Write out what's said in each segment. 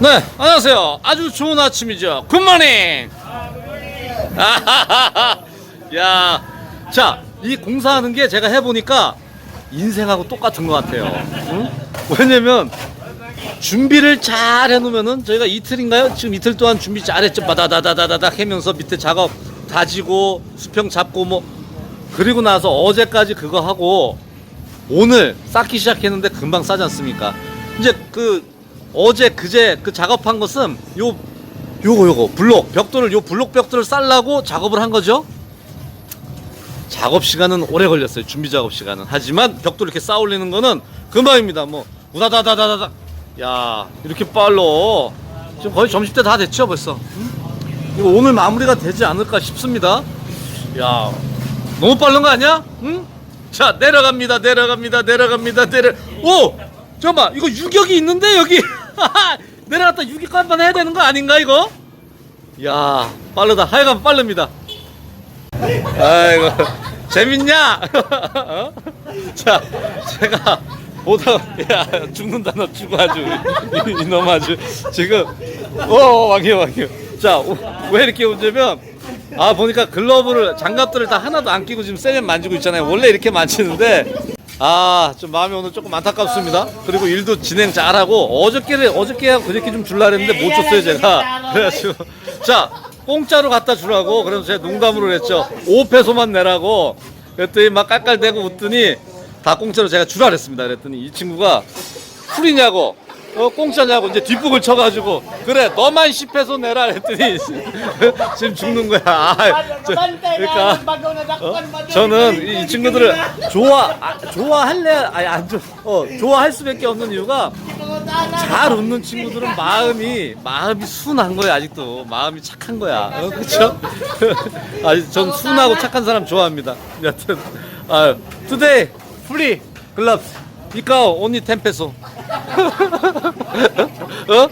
네, 안녕하세요. 아주 좋은 아침이죠. 굿모닝. 야, 자, 이 공사하는 게 제가 해보니까 인생하고 똑같은 것 같아요. 응? 왜냐면 준비를 잘 해놓으면은 저희가 이틀인가요? 지금 이틀 동안 준비 잘했죠. 바다다다다다닥 하면서 밑에 작업 다지고 수평 잡고 뭐 그리고 나서 어제까지 그거 하고 오늘 쌓기 시작했는데 금방 싸지 않습니까? 이제 그 어제 그제 그 작업한 것은 요 요거 요거 블록 벽돌을 요 블록 벽돌을 쌓으려고 작업을 한 거죠. 작업 시간은 오래 걸렸어요. 준비 작업 시간은. 하지만 벽돌 이렇게 쌓아 올리는 거는 금방입니다. 뭐 우다다다다다다. 야 이렇게 빨로 지금 거의 점심 때 다 됐죠 벌써. 응? 이거 오늘 마무리가 되지 않을까 싶습니다. 야 너무 빠른 거 아니야? 응? 자 내려갑니다 내려갑니다 내려갑니다 내려 오 잠깐만 이거 유격이 있는데 여기 내려갔다 유격 한번 해야 되는 거 아닌가 이거? 야 빠르다 하여간 빠릅니다 아이고 재밌냐? 어? 자 제가 보다 야 죽는다 너 죽어 아주 이- 이놈 아주 지금 오 왕이요 왕이요 자왜 이렇게 오냐면 아 보니까 글러브를 장갑들을 다 하나도 안 끼고 지금 세면 만지고 있잖아요 원래 이렇게 만지는데 아 좀 마음이 오늘 조금 안타깝습니다. 그리고 일도 진행 잘하고 어저께를 어저께 그저께 좀 줄라 그랬는데 못 줬어요 제가. 그래가지고. 자 공짜로 갖다 주라고. 그래서 제가 농담으로 했죠. 5페소만 내라고. 그랬더니 막 깔깔대고 웃더니 다 공짜로 제가 주라 그랬습니다. 그랬더니 이 친구가 풀이냐고 어 공짜냐고 이제 뒷북을 쳐가지고 그래 너만 10페소 내라 그랬더니 지금 죽는 거야. 아, 저, 그러니까 어? 저는 이, 이 친구들을 좋아 아, 좋아할래? 아니 안 좋아 어 좋아할 수밖에 없는 이유가 잘 웃는 친구들은 마음이 마음이 순한 거야 아직도. 마음이 착한 거야. 어, 그렇죠? 아니 전 순하고 착한 사람 좋아합니다. 여튼 아 today free gloves 이까 10 peso 어?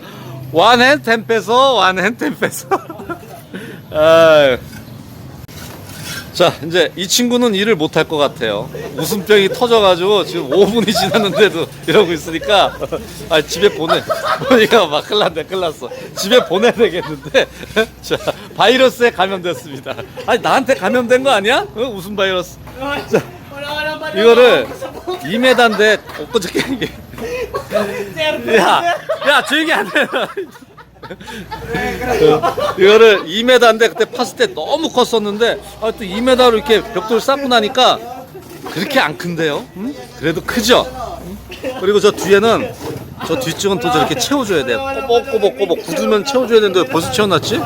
one hand 10 peso one hand 10 peso 아유. 자 이제 이 친구는 일을 못 할 것 같아요. 웃음병이 터져가지고 지금 5분이 지났는데도 이러고 있으니까 아 집에 보내. 보니까 막 큰일 났네 큰일 났어. 집에 보내야 되겠는데. 자 바이러스에 감염됐습니다. 아니 나한테 감염된 거 아니야? 어? 웃음 바이러스. 자 이거를 2m인데 엊그저께 이게 야 야 조용히 안 돼. 어, 이거를 2m인데 그때 팠을 때 너무 컸었는데 아, 또 2m로 이렇게 벽돌 쌓고 나니까 그렇게 안 큰데요? 응? 그래도 크죠? 응? 그리고 저 뒤에는 저 뒤쪽은 또 저렇게 채워줘야 돼요. 꼬복꼬복꼬복 굳으면 채워줘야 되는데 왜 벌써 채워놨지?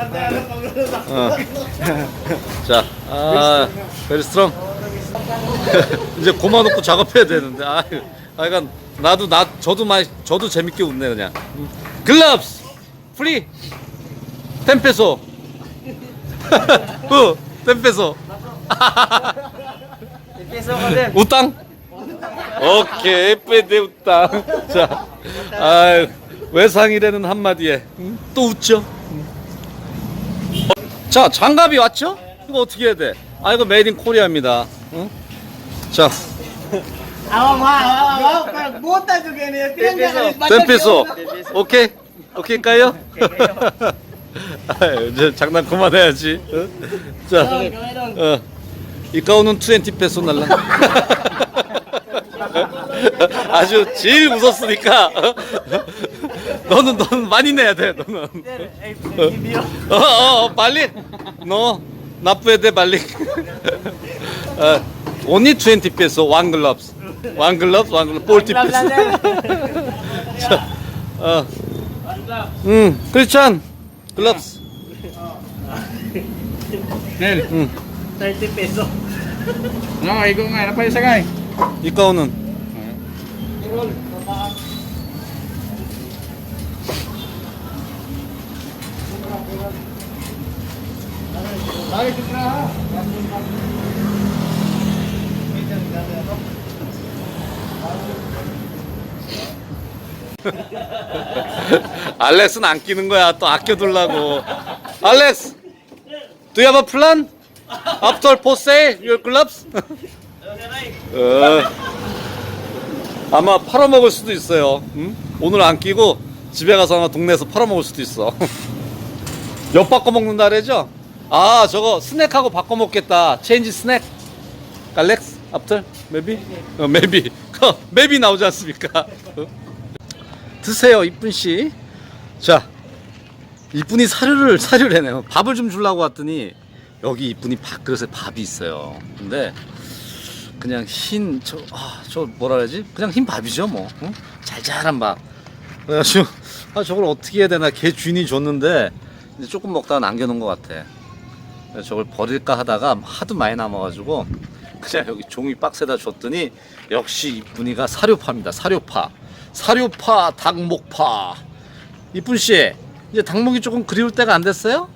어. 자, 아, 베리 스트롱. 이제 고마 놓고 작업해야 되는데. 아, 아, 그러니까 나도 나 저도 많이 저도 재밌게 웃네 그냥. 글럽스! 프리! 템페소! 후 템페소. 우땅 오케이 빼대 우땅 자 아, 외상이라는 한마디에. 응? 또 웃죠? 응. 어, 자 장갑이 왔죠? 이거 어떻게 해야 돼 아 이거 메이드 인 코리아입니다. 응? 자 batal 템페소 siya. 오케이 오케이까요? 아유, 이제 장난 그만해야지. 어? 자, 어, 이까오는 20 페소 날라. 아주 제일 웃었으니까. 어? 너는 너는 많이 내야 돼. 너는. 어, 어, 어 빨리. 너 나쁘야 돼 빨리. 어, only 20 peso one gloves. one gloves, one gloves, 40 Blah, blah, peso. 자, 어, 음, 크리스찬 글럽스. Nel, 음, 30 peso. no, ikaw nga, napay sa kay. 이까오는 알렉스는 안 끼는 거야. 또 아껴둘라고. 알렉스, do you have a plan? After post sale, your gloves? 어, 아마 팔아먹을 수도 있어요. 응? 오늘 안 끼고 집에 가서 아마 동네에서 팔아먹을 수도 있어. 엿 바꿔 먹는다 그러죠? 아 저거 스낵하고 바꿔 먹겠다. 체인지 스낵. 갈렉스 앞틀 maybe 어 maybe maybe 나오지 않습니까? 어? 드세요 이쁜 씨. 자 이쁜이 사료를 사료를 해내요. 밥을 좀 주려고 왔더니 여기 이쁜이 밥그릇에 밥이 있어요. 근데 그냥 흰 저 아 저 뭐라 그러지? 그냥 흰 밥이죠 뭐. 응? 잘잘한 밥. 그래가지고 아 저걸 어떻게 해야 되나 걔 주인이 줬는데 이제 조금 먹다가 남겨놓은 것 같아. 저걸 버릴까 하다가 하도 많이 남아가지고 그냥 여기 종이 박스에다 줬더니 역시 이쁜이가 사료파입니다. 사료파. 사료파 닭목파. 이쁜 씨 이제 닭목이 조금 그리울 때가 안 됐어요?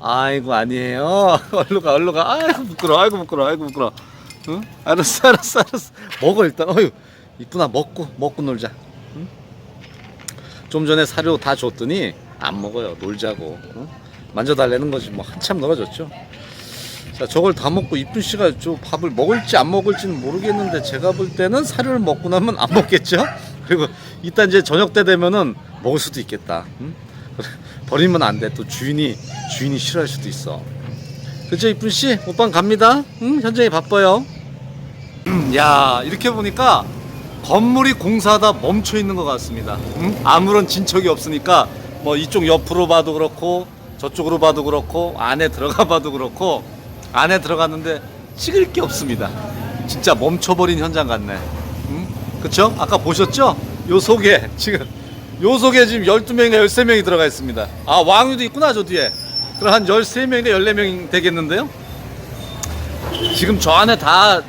아이고 아니에요. 얼른 가 얼른 가. 아이고 부끄러. 아이고 부끄러. 아이고 부끄러. 응? 알았어 알았어 알았어. 먹어 일단. 어휴 이쁜아 먹고 먹고 놀자. 응? 좀 전에 사료 다 줬더니 안 먹어요. 놀자고. 응? 만져달라는 거지 뭐 한참 놀아줬죠. 자 저걸 다 먹고 이쁜 씨가 저 밥을 먹을지 안 먹을지는 모르겠는데 제가 볼 때는 사료를 먹고 나면 안 먹겠죠. 그리고 이따 이제 저녁 때 되면은 먹을 수도 있겠다. 응? 버리면 안 돼. 또 주인이 주인이 싫어할 수도 있어. 그죠 이쁜 씨? 오빠 갑니다. 응? 현장이 바빠요. 음, 야 이렇게 보니까 건물이 공사하다 멈춰 있는 것 같습니다. 응? 아무런 진척이 없으니까 뭐 이쪽 옆으로 봐도 그렇고 저쪽으로 봐도 그렇고 안에 들어가 봐도 그렇고 안에 들어갔는데 찍을 게 없습니다. 진짜 멈춰버린 현장 같네. 응? 그쵸? 아까 보셨죠? 요 속에 지금 요 속에 지금 12명인가 13명이 들어가 있습니다. 아 왕유도 있구나 저 뒤에. 그럼 한 13명인가 14명 되겠는데요? 지금 저 안에 다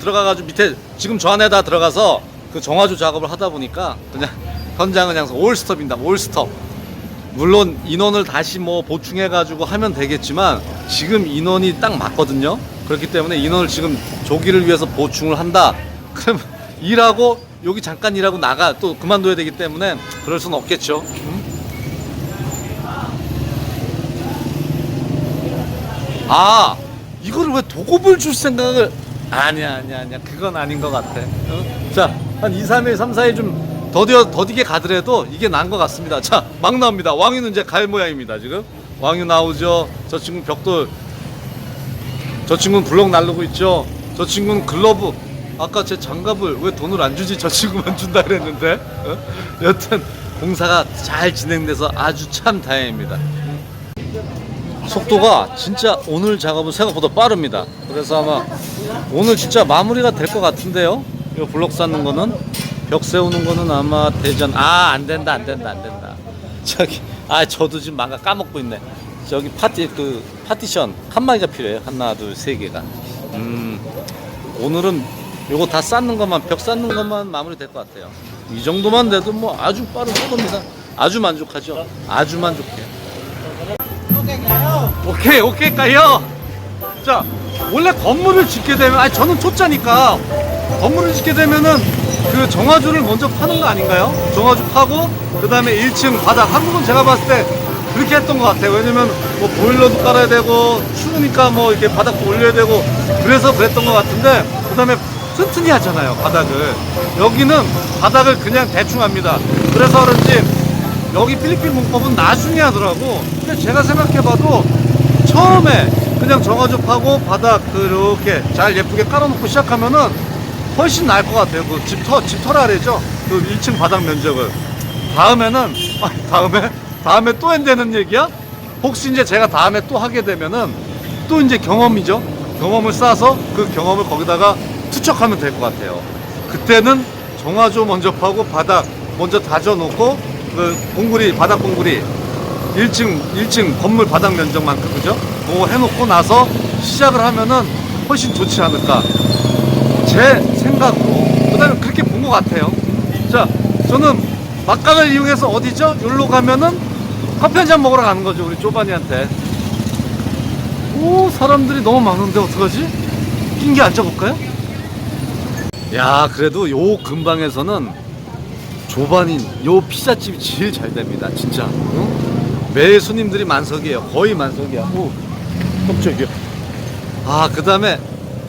들어가가지고 밑에 지금 저 안에 다 들어가서 그 정화조 작업을 하다 보니까 그냥 현장은 그냥 올스톱입니다. 올스톱. 물론 인원을 다시 뭐 보충해가지고 하면 되겠지만 지금 인원이 딱 맞거든요. 그렇기 때문에 인원을 지금 조기를 위해서 보충을 한다. 그럼 일하고 여기 잠깐 일하고 나가 또 그만둬야 되기 때문에 그럴 수는 없겠죠. 음? 아 이거를 왜 도급을 줄 생각을 아니야 아니야 아니야. 그건 아닌 것 같아. 어? 자한 2, 3일 3, 4일 좀 더디어, 더디게 가더라도 이게 난 것 같습니다. 자막 나옵니다. 왕유는 이제 갈 모양입니다 지금. 왕유 나오죠. 저 친구 벽돌. 저 친구는 블럭 날르고 있죠. 저 친구는 글러브 아까 제 장갑을 왜 돈을 안 주지 저 친구만 준다 그랬는데 어? 여튼 공사가 잘 진행돼서 아주 참 다행입니다 속도가 진짜 오늘 작업은 생각보다 빠릅니다. 그래서 아마 오늘 진짜 마무리가 될 것 같은데요. 이 블록 쌓는 거는 벽 세우는 거는 아마 대전 아 안 된다 안 된다 안 된다. 저기 아 저도 지금 망가 까먹고 있네. 저기 파티 그 파티션 한 마리가 필요해요. 하나 둘 세 개가. 음 오늘은 요거 다 쌓는 것만 벽 쌓는 것만 마무리 될 것 같아요. 이 정도만 돼도 뭐 아주 빠른 속도입니다. 아주 만족하죠. 아주 만족해요. 오케이 오케이 까요 자 원래 건물을 짓게 되면 아니 저는 초짜니까 건물을 짓게 되면은 그 정화조를 먼저 파는 거 아닌가요? 정화조 파고 그 다음에 1층 바닥 한국은 제가 봤을 때 그렇게 했던 것 같아요 왜냐면 뭐 보일러도 깔아야 되고 추우니까 뭐 이렇게 바닥도 올려야 되고 그래서 그랬던 것 같은데 그 다음에 튼튼히 하잖아요 바닥을 여기는 바닥을 그냥 대충 합니다 그래서 그런지 여기 필리핀 문법은 나중에 하더라고. 근데 제가 생각해봐도 처음에 그냥 정화조 파고 바닥 그렇게 잘 예쁘게 깔아놓고 시작하면은 훨씬 나을 것 같아요. 그 집터 집터라래죠. 그 1층 바닥 면적을. 다음에는 아, 다음에 다음에 또 한다는 얘기야? 혹시 이제 제가 다음에 또 하게 되면은 또 이제 경험이죠. 경험을 쌓아서 그 경험을 거기다가 투척하면 될 것 같아요. 그때는 정화조 먼저 파고 바닥 먼저 다져놓고 그 공구리 바닥 공구리 1층 1층 건물 바닥 면적만큼 그죠? 그거 해놓고 나서 시작을 하면은 훨씬 좋지 않을까 제 생각으로 그다음에 그렇게 본 것 같아요. 자 저는 막강을 이용해서 어디죠? 여기로 가면은 커피 한 잔 먹으러 가는 거죠 우리 쪼바니한테. 오 사람들이 너무 많은데 어떡하지? 낀 게 앉아볼까요? 야 그래도 요 근방에서는 조반인 요 피자집이 제일 잘 됩니다 진짜 응? 매일 손님들이 만석이에요 거의 만석이야 오 깜짝이야 아그 다음에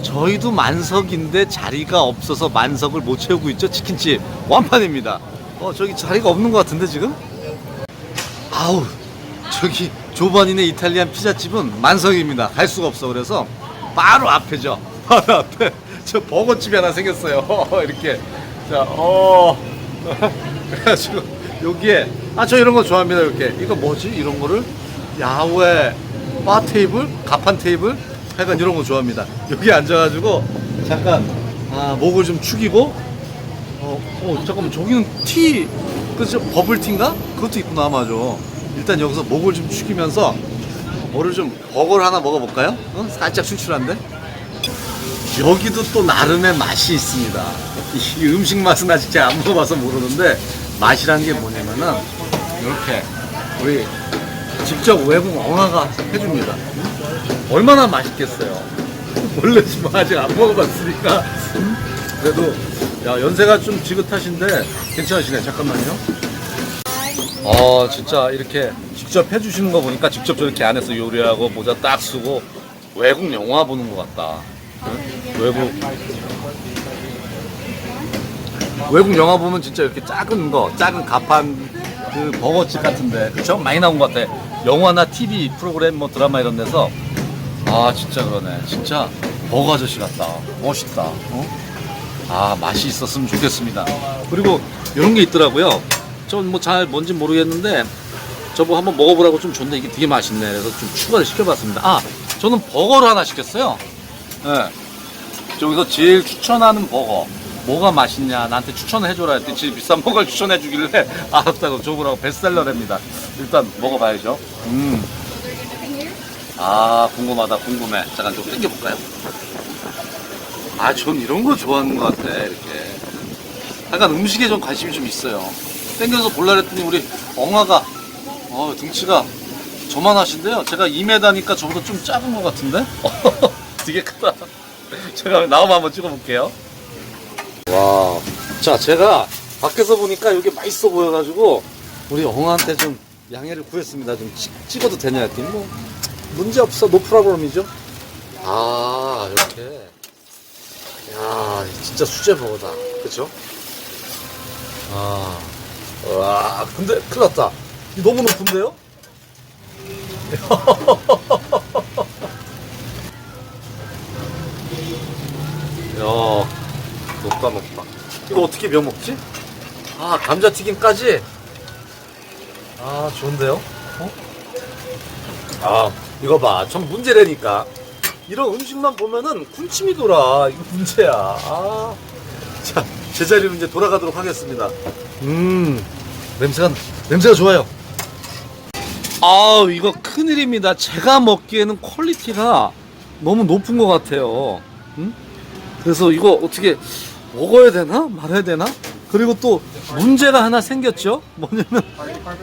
저희도 만석인데 자리가 없어서 만석을 못 채우고 있죠 치킨집 완판입니다 어 저기 자리가 없는 것 같은데 지금 아우 저기 조반이네 이탈리안 피자집은 만성입니다. 갈 수가 없어. 그래서 바로 앞에죠. 바로 앞에 저 버거집이 하나 생겼어요. 이렇게 자 어. 그래가지고 여기에 아 저 이런 거 좋아합니다. 이렇게 이거 뭐지? 이런 거를 야외 바 테이블, 가판 테이블, 하여간 이런 거 좋아합니다. 여기 앉아가지고 잠깐 아 목을 좀 축이고 어, 어 잠깐만 저기는 티 그죠 버블 티인가? 그것도 있구나 맞아. 일단 여기서 목을 좀 축이면서 뭐를 좀 버거를 하나 먹어볼까요? 어? 살짝 출출한데. 여기도 또 나름의 맛이 있습니다. 이 음식 맛은 아직 제가 안 먹어봐서 모르는데 맛이라는 게 뭐냐면은 이렇게 우리 직접 외국 엉아가 해줍니다. 음? 얼마나 맛있겠어요. 원래 지금 아직 안 먹어봤으니까. 음? 그래도 야 연세가 좀 지긋하신데 괜찮으시네. 잠깐만요. 어 진짜 이렇게 직접 해주시는 거 보니까 직접 저렇게 안에서 요리하고 모자 딱 쓰고 외국 영화 보는 것 같다. 응? 외국 외국 영화 보면 진짜 이렇게 작은 거, 작은 가판 그 버거집 같은데 그쵸? 많이 나온 것 같아. 영화나 TV 프로그램 뭐 드라마 이런 데서 아 진짜 그러네. 진짜 버거 아저씨 같다. 멋있다. 어? 아 맛이 있었으면 좋겠습니다. 그리고 이런 게 있더라고요. 전 뭐 잘 뭔지 모르겠는데 저거 한번 먹어보라고 좀 줬는데 이게 되게 맛있네. 그래서 좀 추가를 시켜봤습니다. 아 저는 버거를 하나 시켰어요. 예. 저기서 제일 추천하는 버거. 뭐가 맛있냐 나한테 추천을 해줘라 했더니 제일 비싼 버거를 추천해 주길래 알았다고 줘보라고 베스트셀러랍니다 일단 먹어봐야죠 음. 아 궁금하다 궁금해 잠깐 좀 땡겨볼까요? 아 전 이런 거 좋아하는 것 같아 이렇게 약간 음식에 좀 관심이 좀 있어요 땡겨서 볼라 그랬더니 우리 엉아가 어, 등치가 저만 하신데요 제가 2m니까 저보다 좀 작은 것 같은데? 되게 크다 제가 나오면 한번 찍어볼게요 와, 자 제가 밖에서 보니까 이게 맛있어 보여가지고 우리 엉한테 좀 양해를 구했습니다. 좀 찍, 찍어도 되냐 했더니 뭐 문제 없어, 노 프라블럼이죠. 아 이렇게, 야 진짜 수제 버거다, 그렇죠? 아, 와, 근데 큰일 났다. 너무 높은데요? 야. 높다 높다 이거 어떻게 며 먹지? 아 감자튀김까지 아 좋은데요? 어? 아 이거 봐전 문제라니까 이런 음식만 보면은 군침이 돌아 이거 문제야 아. 자 제자리로 이제 돌아가도록 하겠습니다 음 냄새가 냄새가 좋아요 아 이거 큰일입니다 제가 먹기에는 퀄리티가 너무 높은 것 같아요 음? 그래서 이거 어떻게 먹어야 되나? 말아야 되나? 그리고 또 문제가 하나 생겼죠? 뭐냐면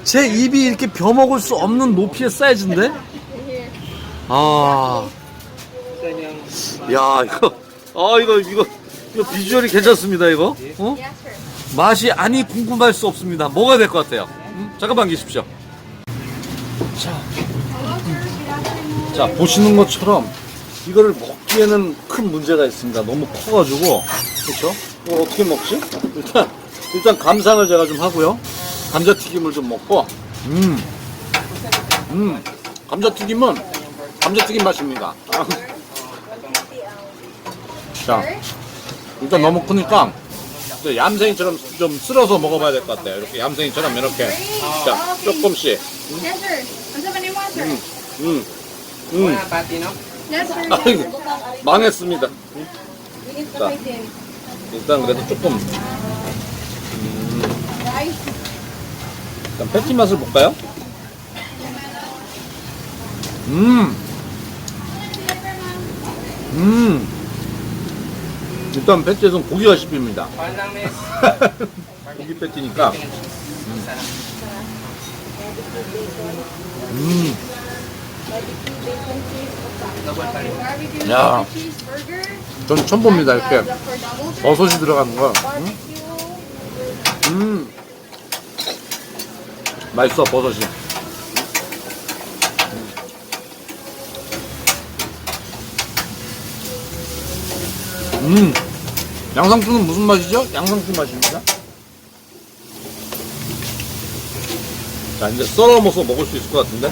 제 입이 이렇게 벼 먹을 수 없는 높이의 사이즈인데? 아 야 이거. 아 이거 이거 이거 비주얼이 괜찮습니다 이거. 어? 맛이 아니 궁금할 수 없습니다. 먹어야 될 것 같아요. 음? 잠깐만 계십시오. 자, 자 보시는 것처럼 이거를 먹 기에는 큰 문제가 있습니다. 너무 커가지고 그렇죠? 이거 어떻게 먹지? 일단 일단 감상을 제가 좀 하고요. 감자튀김을 좀 먹고 음, 음, 감자튀김은 감자튀김 맛입니다. 아. 자, 일단 너무 크니까 이제 얌생이처럼 좀 쓸어서 먹어봐야 될 것 같아요. 이렇게 얌생이처럼 이렇게 자 조금씩? 음, 음, 음. 아이고, 망했습니다. 자. 일단 그래도 조금 Rice. 일단 패티 맛을 볼까요? 음, 음. 일단 패티에서는 고기가 씹힙니다. 고기 패티니까. 음, Barbecue 야. 전 처음 봅니다 이렇게 버섯이 들어가는 거. 음, barbecue. 음. 맛있어 버섯이. 음. 양상추는 무슨 맛이죠? 양상추 맛입니다. 자, 자, 이제 썰어 먹어서 먹을 수 있을 것 같은데?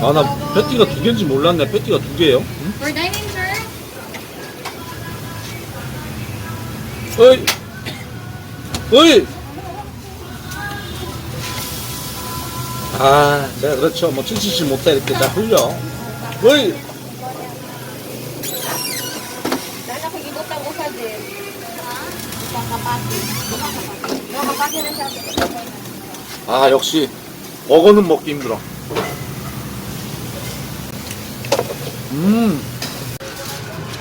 아, 나 패티가 두 개인지 몰랐네. 패티가 두 개예요 For dining, sir. 어이! 어이! 아, 내가 그렇죠. 뭐, 칠칠치 못해. 이렇게 다 흘려. 어이! Usa din. Na siya. 아, 역시, 버거는 먹기 힘들어. 음.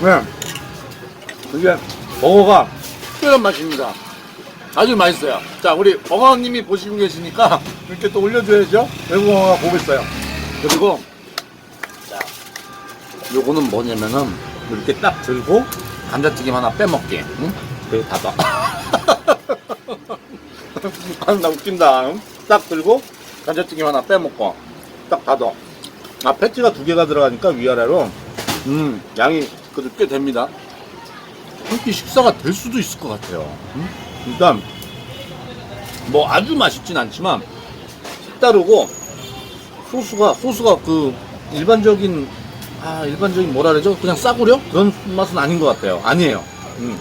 네. 이게, 버거가 특별한 맛입니다. 아주 맛있어요. 자, 우리 버거님이 보시고 계시니까 이렇게 또 올려줘야죠. 외국어가 보고 있어요. 그리고, 자, 요거는 뭐냐면은, 이렇게 딱 들고, 감자튀김 하나 빼먹기. 응? 그리고 닫아. 아, 나 웃긴다. 응? 딱 들고, 감자튀김 하나 빼먹고, 딱 닫아. 아, 패티가 두 개가 들어가니까 위아래로, 음, 양이 그래도 꽤 됩니다. 한 끼 식사가 될 수도 있을 것 같아요. 음? 일단, 뭐 아주 맛있진 않지만, 색다르고, 소스가, 소스가 그, 일반적인, 아, 일반적인 뭐라 그러죠? 그냥 싸구려? 그런 맛은 아닌 것 같아요. 아니에요. 음.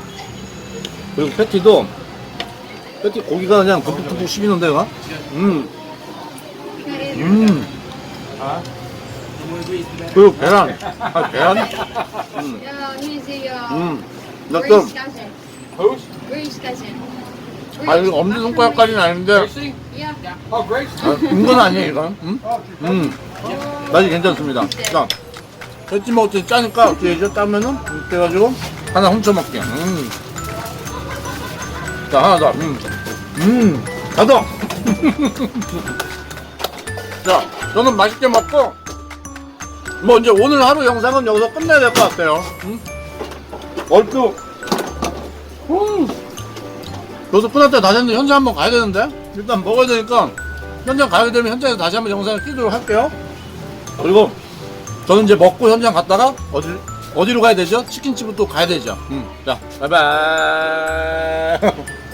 그리고 패티도, 패티 고기가 그냥 듬뿍듬뿍 씹히는데요? 음. 음. 그리고 계란. 아, 계란? 음. 음. cousin. 아, 이거 엄지손가락까지는 아닌데. Oh, Grace. 아, 이건 아니에요, 이건. 음? 음. 맛이 괜찮습니다. 자, 먹을 때 짜니까 어떻게 해죠? 짜면은, 이렇게 해가지고, 하나 훔쳐먹게. 음. 자, 하나 더. 음. 음. 가더! 자, 저는 맛있게 먹고, 뭐, 이제 오늘 하루 영상은 여기서 끝내야 될 것 같아요. 음? 얼추, 음. 여기서 끝날 때 다시 현장 한번 가야 되는데? 일단 먹어야 되니까, 현장 가게 되면 현장에서 다시 한번 영상을 끼도록 할게요. 그리고 저는 이제 먹고 현장 갔다가 어디 어디로 가야 되죠? 치킨집으로 또 가야 되죠. 음. 자, 바이바이.